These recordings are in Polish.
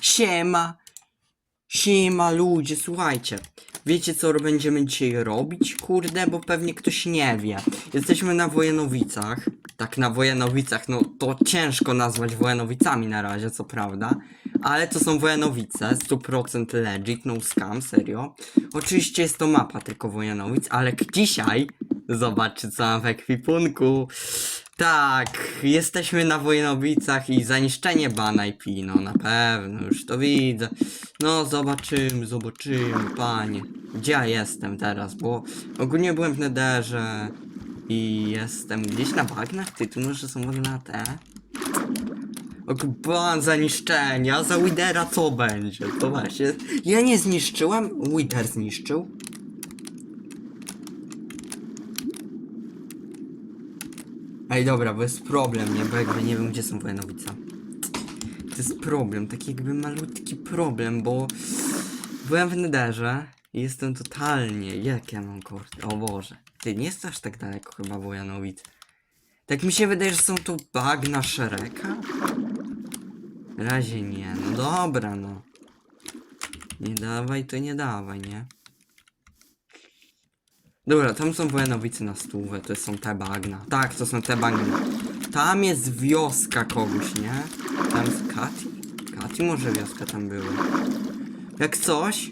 Siema! Siema ludzie, słuchajcie. Wiecie co będziemy dzisiaj robić? Kurde, bo pewnie ktoś nie wie. Jesteśmy na Wojanowicach. Tak, na Wojanowicach, no to ciężko nazwać Wojanowicami na razie, co prawda. Ale to są Wojanowice, 100% legit, no scam, serio. Oczywiście jest to mapa tylko Wojanowic, ale dzisiaj zobaczcie co mam w ekwipunku. Tak, jesteśmy na Wojanowicach i zaniszczenie bana IP, no na pewno, już to widzę. No zobaczymy, zobaczymy, panie. Gdzie ja jestem teraz, bo ogólnie byłem w Nederze i jestem gdzieś na bagnach, ty tu może są w ogóle na te. Ok, ban zaniszczenia, za Widera co będzie? To właśnie, ja nie zniszczyłem, Wider zniszczył. Ej, dobra, bo jest problem, nie? Bo jakby nie wiem, gdzie są Wojanowice. To jest problem, taki jakby malutki problem, bo byłem w Nederze i jestem totalnie... Jak ja mam kort? O Boże. Ty, nie jest aż tak daleko chyba Wojanowic. Tak mi się wydaje, że są tu bagna Szereka? Na razie nie, no dobra, no. Nie dawaj, to nie dawaj, nie? Dobra, tam są Wojanowice na stówę, to są te bagna. Tak, to są te bagna. Tam jest wioska kogoś, nie? Tam jest Kati? Kati może wioska tam była. Jak coś?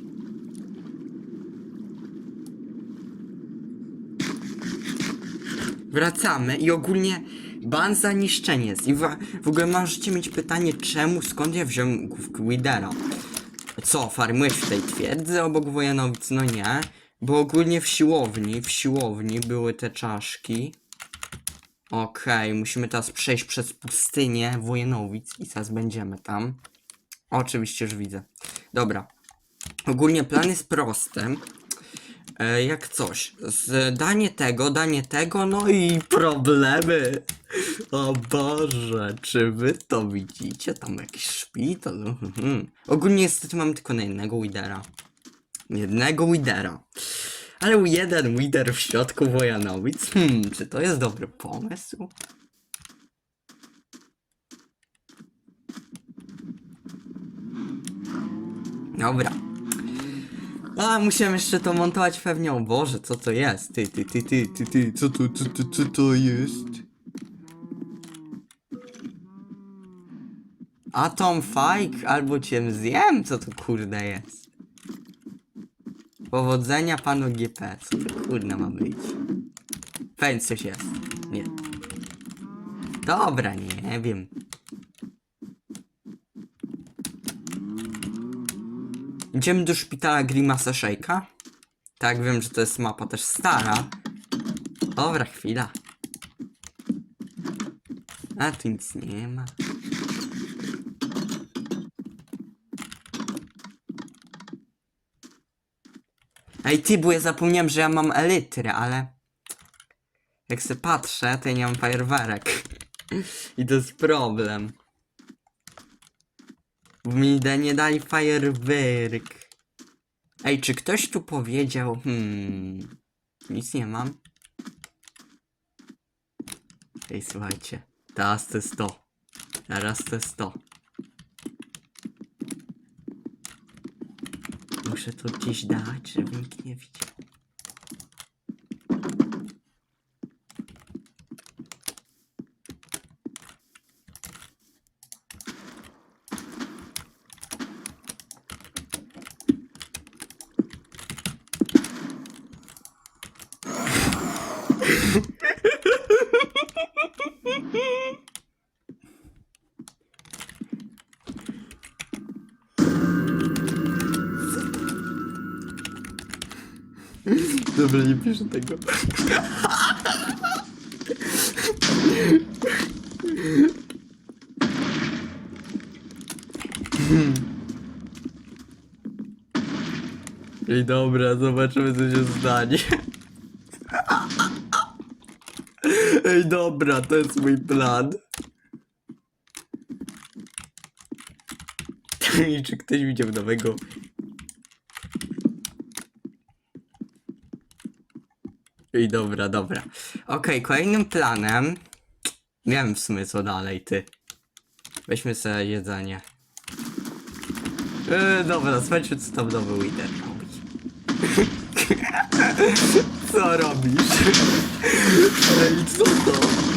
Wracamy i ogólnie ban za niszczenie jest. I w, w ogóle możecie mieć pytanie, czemu, skąd ja wziąłem główkę Widera? Co, farmujesz w tej twierdzy obok Wojanowic? No nie. Bo ogólnie w siłowni, w siłowni były te czaszki. Okej, musimy teraz przejść przez pustynię Wojanowic i zaraz będziemy tam. Oczywiście już widzę. Dobra. Ogólnie plan jest prosty. E, jak coś. Danie tego, danie tego, no i problemy. O Boże, czy wy to widzicie? Tam jakiś szpital. Mhm. Ogólnie niestety mam tylko na jednego widera. Jednego widera. Ale jeden wider w środku Wojanowic? Hmm, czy to jest dobry pomysł? Dobra. A, musiałem jeszcze to montować pewnie. O Boże, co to jest? Ty, ty, ty, ty, ty, ty, co to, co to, co to jest? Atom Fike albo cię zjem? Co to kurde jest? Powodzenia panu GP. Co to kurde ma być? Pewnie coś jest. Nie. Dobra, nie wiem. Idziemy do szpitala Grimasa Shake'a. Tak, wiem, że to jest mapa też stara. Dobra, chwila. A tu nic nie ma. Ej ty, bo ja zapomniałem, że ja mam elitry, ale... Jak se patrzę, to ja nie mam fajerwerek. I to jest problem. Bo mi da- nie dali fajerwerk. Ej, czy ktoś tu powiedział... Hmm... Nic nie mam. Ej, słuchajcie. Teraz to jest to. Teraz to jest to. Muszę to gdzieś dać, żeby nikt nie widział. Dobra, nie piszę tego. Ej, dobra, zobaczymy co się stanie. Ej, dobra, to jest mój plan. I czy ktoś widział nowego Ej, dobra, dobra. Okej, kolejnym planem. Wiem w sumie co dalej, ty. Weźmy sobie jedzenie. E, dobra, zobaczmy co tam nowy Wither robi. co robisz? Ej, co to?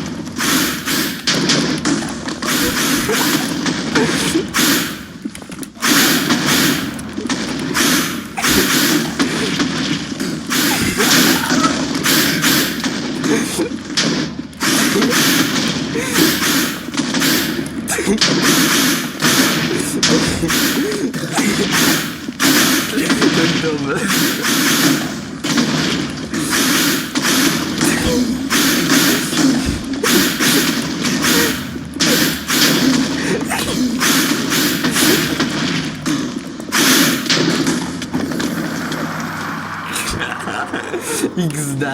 Dobra. XD.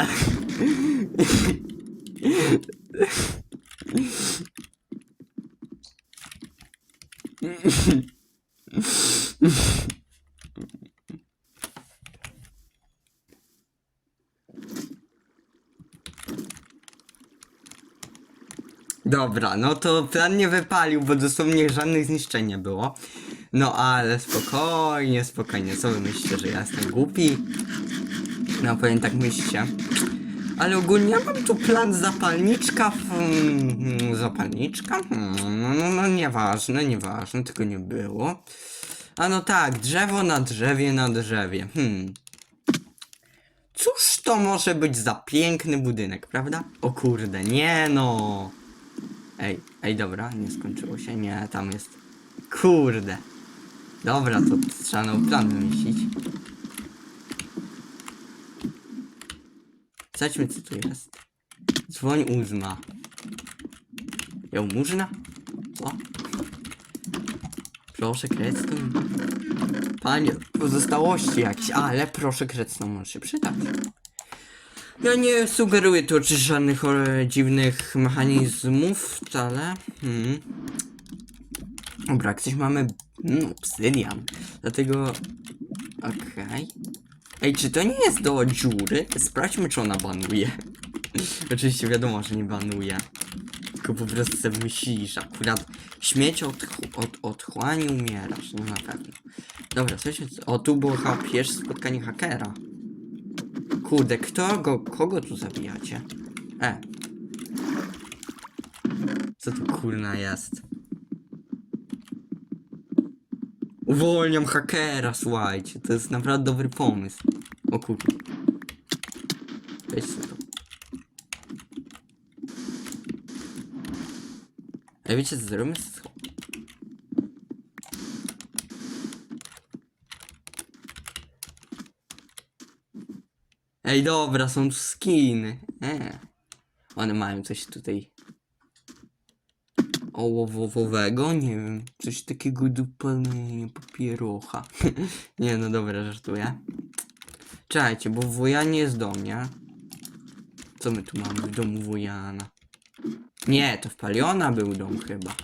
Dobra, no to plan nie wypalił, bo dosłownie żadnych zniszczeń nie było. No ale spokojnie, spokojnie. Co wy myślicie, że ja jestem głupi? No powiem tak myślcie. Ale ogólnie ja mam tu plan zapalniczka. Hmm, zapalniczka? Hmm, no, no, no nieważne, nieważne, tylko nie było. A no tak, drzewo na drzewie na drzewie. Hmm. Cóż to może być za piękny budynek, prawda? O kurde, nie no. Ej, ej, dobra, nie skończyło się, nie, tam jest. Kurde. Dobra, to trzeba nowy plan wymyślić. Zobaczmy, co tu jest. Dzwoń uzma. Ją można? Co? Proszę krecką. Panie, pozostałości jakieś, ale proszę krecną może się przydać. Ja nie sugeruję tu oczywiście żadnych e, dziwnych mechanizmów wcale. Hmm. Dobra, coś mamy mm, obsydian. Dlatego. Okej. Ej, czy to nie jest do dziury? Sprawdźmy, czy ona banuje. Oczywiście wiadomo, że nie banuje. Tylko po prostu sobie myślisz, akurat śmieć od, od otchłani umierasz, no na pewno. Dobra, się... O, tu było chyba pierwsze spotkanie hakera. Kurde, kto go, kogo tu zabijacie? E. Co to kurna jest? Uwolniam hakera, słuchajcie, to jest naprawdę dobry pomysł. O kurde. Weź sobie to. Ej, wiecie co zrobimy? Ej, dobra, są tu skiny. E. One mają coś tutaj ołowowego, nie wiem, coś takiego do palenia papierocha. nie, no dobra, żartuję. Czekajcie, bo w Wojanie jest dom, nie? Co my tu mamy w domu Wojana? Nie, to w Paliona był dom chyba.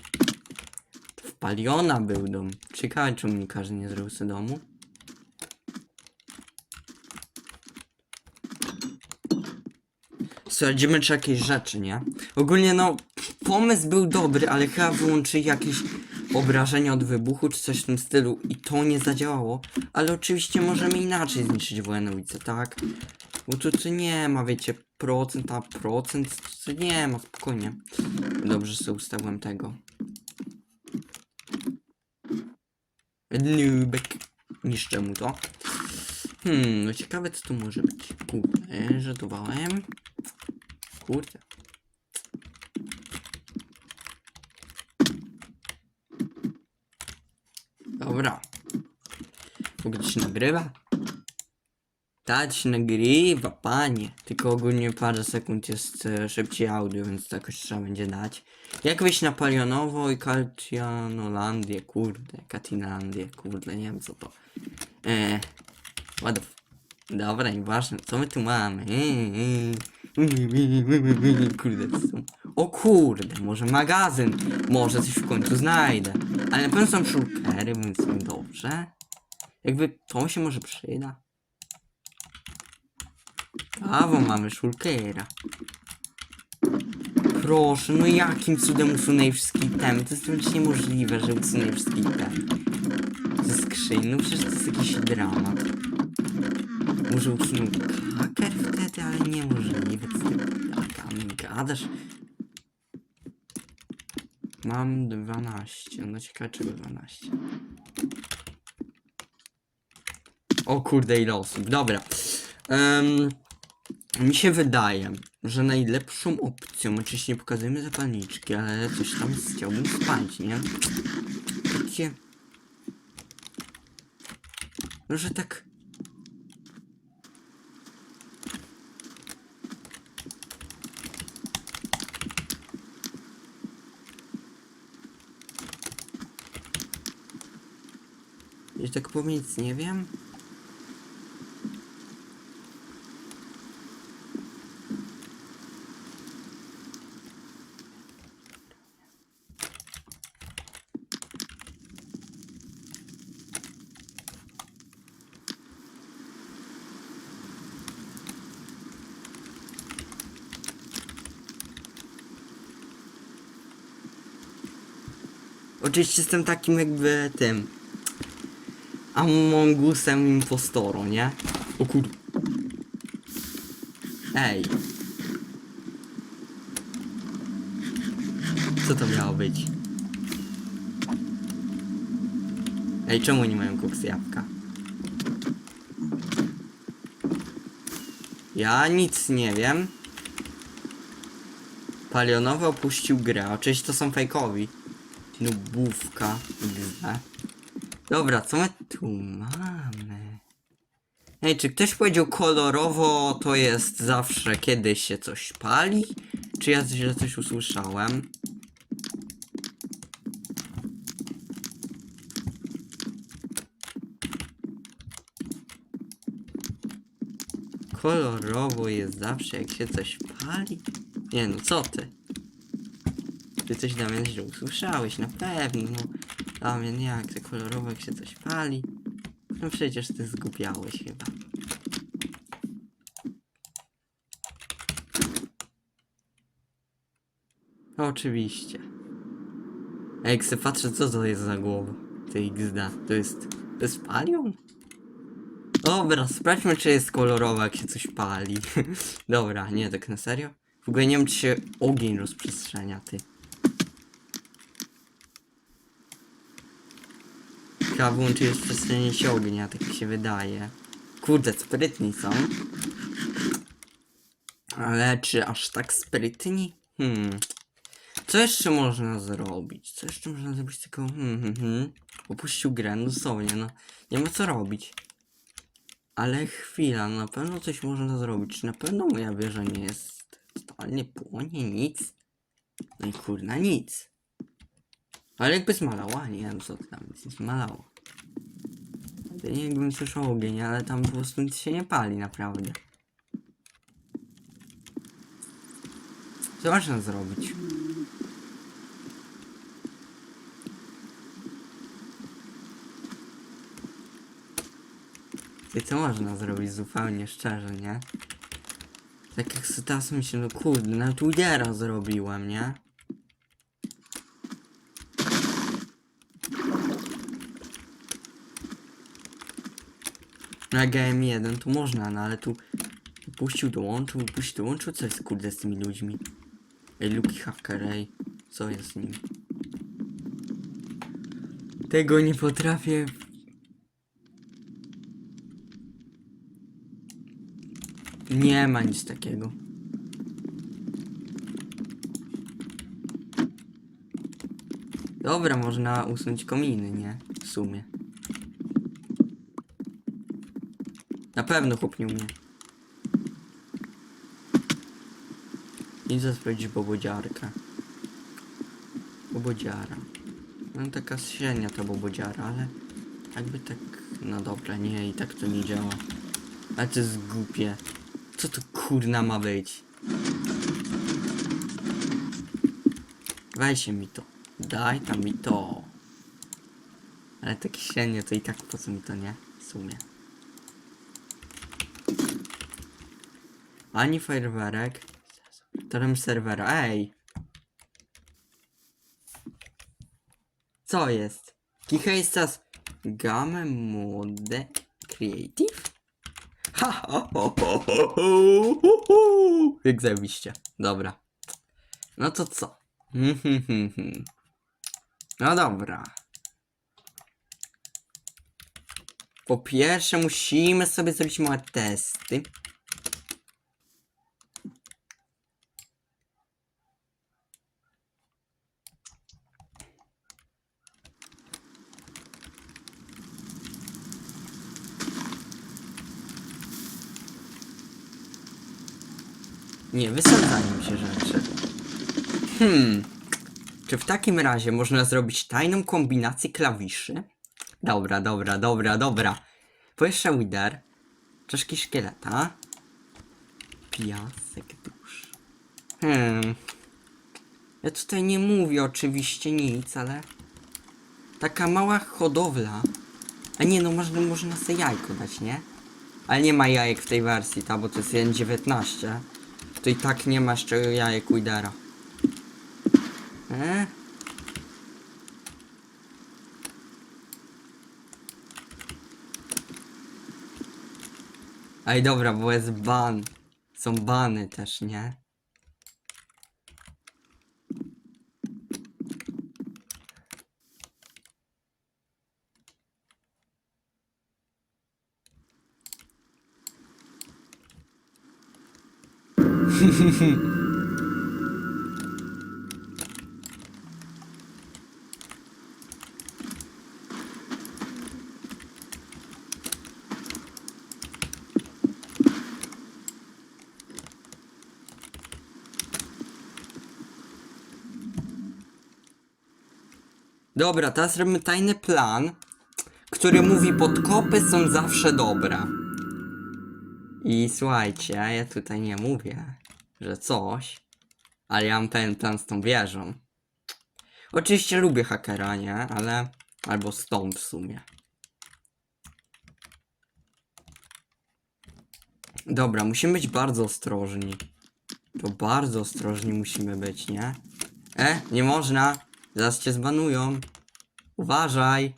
To w Paliona był dom. Ciekawe, czemu mi każdy nie zrobił sobie domu. Sprawdzimy, czy jakieś rzeczy, nie? Ogólnie, no, pomysł był dobry, ale chyba wyłączyli jakieś obrażenia od wybuchu, czy coś w tym stylu i to nie zadziałało. Ale oczywiście możemy inaczej zniszczyć Wojanowice, tak? Bo tu, tu nie ma, wiecie, procent, a procent, tu nie ma, spokojnie. Dobrze sobie ustawiłem tego. Nubek. Niszczę mu to. Hmm, no ciekawe co tu może być. Kurde, żartowałem. Kurde. Dobra. W ogóle się nagrywa? Tak się nagrywa, panie. Tylko ogólnie parę sekund jest e, szybciej audio, więc to jakoś trzeba będzie dać. Jak wyjść na Palionowo i Kalcianolandię, kurde, Katinlandię, kurde, nie wiem co to. Eee, f... Dobra, nieważne, co my tu mamy? Eee, Kurde, co są... O kurde, może magazyn, może coś w końcu znajdę. Ale na pewno są shulkery, więc dobrze. Jakby to się może przyda. Brawo, mamy shulkera. Proszę, no jakim cudem usunęli wszystkie itemy? To jest wręcz niemożliwe, że usunęli wszystkie itemy. Jest skrzyń, no przecież to jest jakiś dramat. Może usunął haker wtedy, ale niemożliwe, co ty tam gadasz? Mam 12, no ciekawe czego 12. O kurde, ile osób, dobra. Em, mi się wydaje, że najlepszą opcją, oczywiście nie pokazujemy zapalniczki, ale coś tam chciałbym spać, nie? Takie... No, że tak... I tak powiem, nic nie wiem. Oczywiście jestem takim jakby tym Amongusem impostoru, nie? O kur... Ej. Co to miało być? Ej, czemu nie mają koks jabłka? Ja nic nie wiem. Palionowy opuścił grę. Oczywiście to są fejkowi. Nubówka. XD. Dobra, co my tu mamy? Ej, czy ktoś powiedział kolorowo to jest zawsze kiedy się coś pali? Czy ja źle coś usłyszałem? Kolorowo jest zawsze jak się coś pali? Nie no, co ty? Ty coś Damian źle usłyszałeś, na pewno. Damian, jak to kolorowo jak się coś pali? No przecież ty zgubiałeś chyba. Oczywiście. A jak se patrzę, co to jest za głowa? Ty XD. To jest... To jest palion? Dobra, sprawdźmy, czy jest kolorowa, jak się coś pali. Dobra, nie, tak na serio? W ogóle nie wiem, czy się ogień rozprzestrzenia, ty. Chyba włączy rozprzestrzenianie się ognia, tak mi się wydaje. Kurde, sprytni są. Ale czy aż tak sprytni? Hmm. Co jeszcze można zrobić? Co jeszcze można zrobić tylko... Hmm, hmm, hmm. Opuścił grę, no dosłownie, no. Nie ma co robić. Ale chwila, na pewno coś można zrobić. Na pewno moja wieża nie jest totalnie płonie? Nic? No i kurna, nic. Ale jakby zmalała, nie wiem co tam nie zmalało. To nie jakbym słyszał ogień, ale tam po prostu nic się nie pali, naprawdę. Co można zrobić? I co można zrobić zupełnie szczerze, nie? Tak jak sobie teraz myślę, no kurde, nawet Widera zrobiłem, nie? Na GM1 tu można, no ale tu puścił, dołączył, puścił, dołączył, co jest kurde z tymi ludźmi? Ej, Luki Hacker, ej, co jest z nimi? Tego nie potrafię Nie ma nic takiego. Dobra, można usunąć kominy, nie? W sumie. Na pewno chłop nie umie. Idę sprawdzić bobodziarkę. Bobodziara. No taka średnia ta bobodziara, ale jakby tak... No dobra, nie, i tak to nie działa. Ale to jest głupie. Co to kurna ma być? Weź mi to. Daj tam mi to. Ale tak średnio to i tak po co mi to nie? W sumie. Ani fajerwerek. Torem serwera. Ej! Co jest? Czas. Game Mode Creative? Ha, ho, ho, ho. Jak zajebiście. Dobra. No to co? Mhm, mhm, mhm. No dobra. Po pierwsze musimy sobie zrobić małe testy. Nie, wysadzaniem się rzeczy. Hmm. Czy w takim razie można zrobić tajną kombinację klawiszy? Dobra, dobra, dobra, dobra. Powietrze Wither. Czaszki szkieleta. Piasek dusz. Hmm. Ja tutaj nie mówię oczywiście nic, ale... Taka mała hodowla. A nie, no można, można sobie jajko dać, nie? Ale nie ma jajek w tej wersji, ta, bo to jest 1.19. To i tak nie ma jeszcze jajek Widera. E? Ej, dobra, bo jest ban. Są bany też, nie? Dobra, teraz robimy tajny plan, który mówi podkopy są zawsze dobre. I słuchajcie, ja tutaj nie mówię, że coś, ale ja mam pewien plan z tą wieżą. Oczywiście lubię hakera, nie? Ale... Albo stąd w sumie. Dobra, musimy być bardzo ostrożni. To bardzo ostrożni musimy być, nie? E, nie można! Zaraz cię zbanują. Uważaj.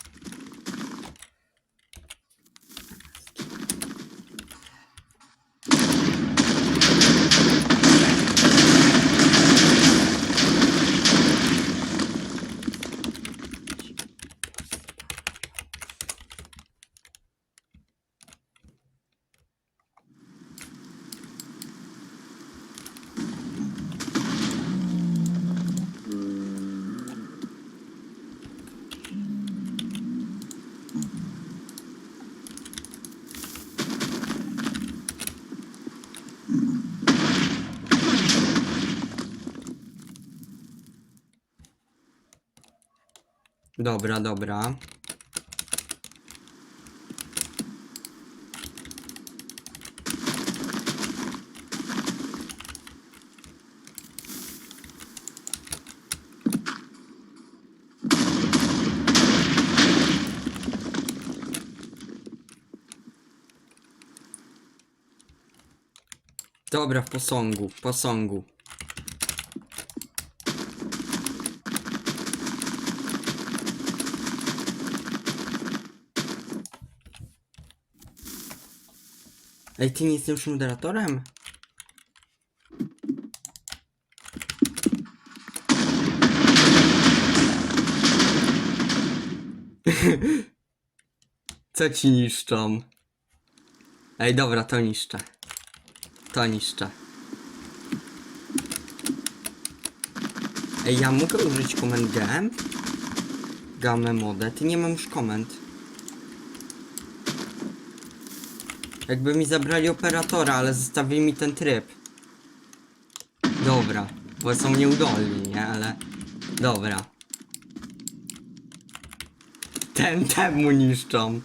Dobra, dobra. Dobra, w posągu, w posągu. Ej, ty nie jesteś już moderatorem? Co ci niszczą? Ej, dobra, to niszczę. To niszczę. Ej, ja mogę użyć komend GM? Game mode. Ty nie mam już komend. Jakby mi zabrali operatora, ale zostawili mi ten tryb. Dobra, bo są nieudolni, nie? Ale... Dobra. Ten temu niszczą.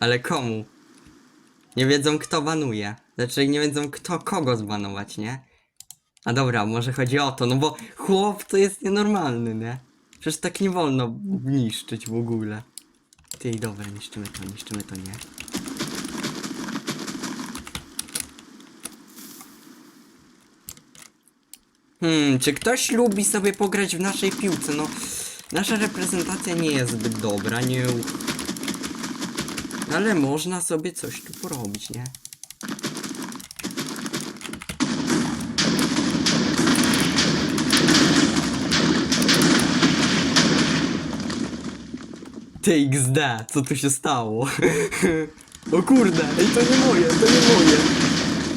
Ale komu? Nie wiedzą kto banuje. Znaczy nie wiedzą kto kogo zbanować, nie? A dobra, może chodzi o to, no bo chłop to jest nienormalny, nie? Przecież tak nie wolno niszczyć w ogóle. Ty, dobra, niszczymy to, niszczymy to, nie? Hmm, czy ktoś lubi sobie pograć w naszej piłce? No, Nasza reprezentacja nie jest zbyt dobra, nie... Ale można sobie coś tu porobić, nie? Ty XD, co tu się stało? o kurde, ej to nie moje, to nie moje.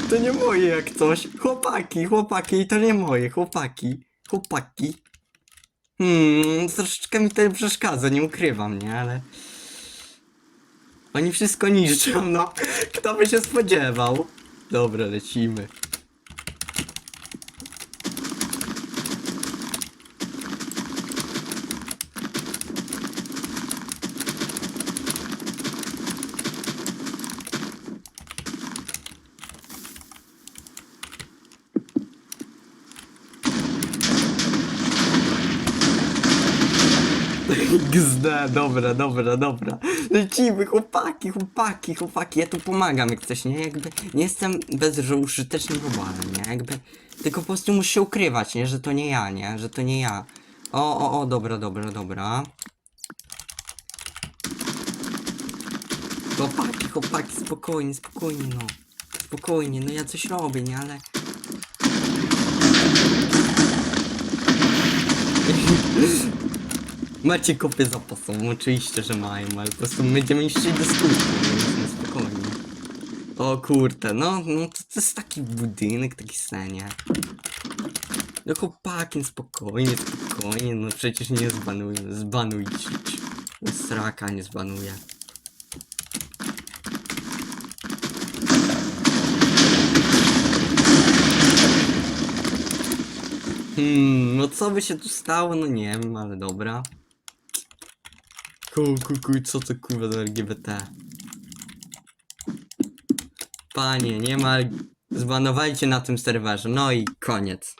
To nie moje jak coś. Chłopaki, chłopaki, to nie moje, chłopaki. Chłopaki. Hmm, troszeczkę mi to przeszkadza, nie ukrywam, nie, ale... Oni wszystko niszczą, no. Kto by się spodziewał? Dobra, lecimy. Gzda, dobra, dobra, dobra. Lecimy, chłopaki, chłopaki, chłopaki. Ja tu pomagam jak coś, nie? Jakby nie jestem bezużytecznym robalem, nie? Jakby tylko po prostu muszę się ukrywać, nie? Że to nie ja, nie? Że to nie ja. O, o, o, dobra, dobra, dobra. Chłopaki, chłopaki, spokojnie, spokojnie, no. Spokojnie, no ja coś robię, nie? Ale... Macie kopie zapasową, oczywiście, że mają, ale po prostu będziemy iść do skutku, więc no spokojnie. O kurde, no, no to, to jest taki budynek, taki senie. No chłopaki, spokojnie, spokojnie, no przecież nie zbanuję, zbanujcie. No Sraka nie zbanuje. Hmm, no co by się tu stało, no nie wiem, ale dobra. Ku, ku, ku, co to kurwa za LGBT? Panie, nie ma... Zbanowajcie na tym serwerze, no i koniec.